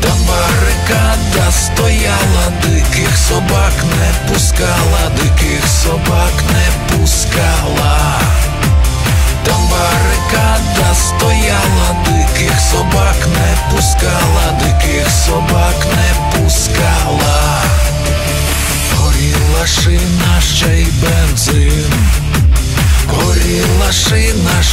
диких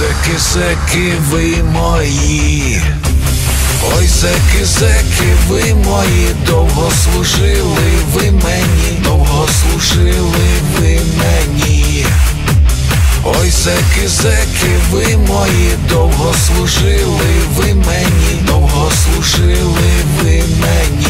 Зеки, зеки, ви мої. Ой, зеки, зеки, ви мої, довго служили ви мені, довго служили ви мені. Ой, зеки, зеки, ви мої, довго служили ви мені, довго служили ви мені.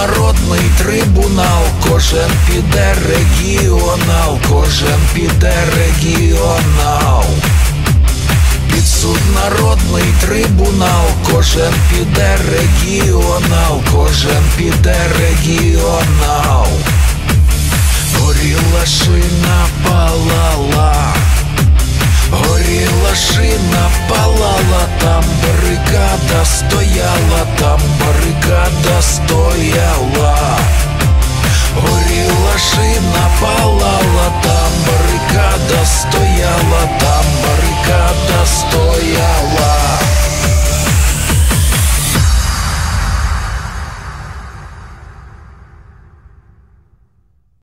Народний трибунал, кожен піде регіонал, кожен піде регіонал. Підсуд народний трибунал, кожен піде регіонал, кожен піде регіонал. Горіла шина палала, горіла шина палала, там барикада стояла, там барикада стояла, горіла шина.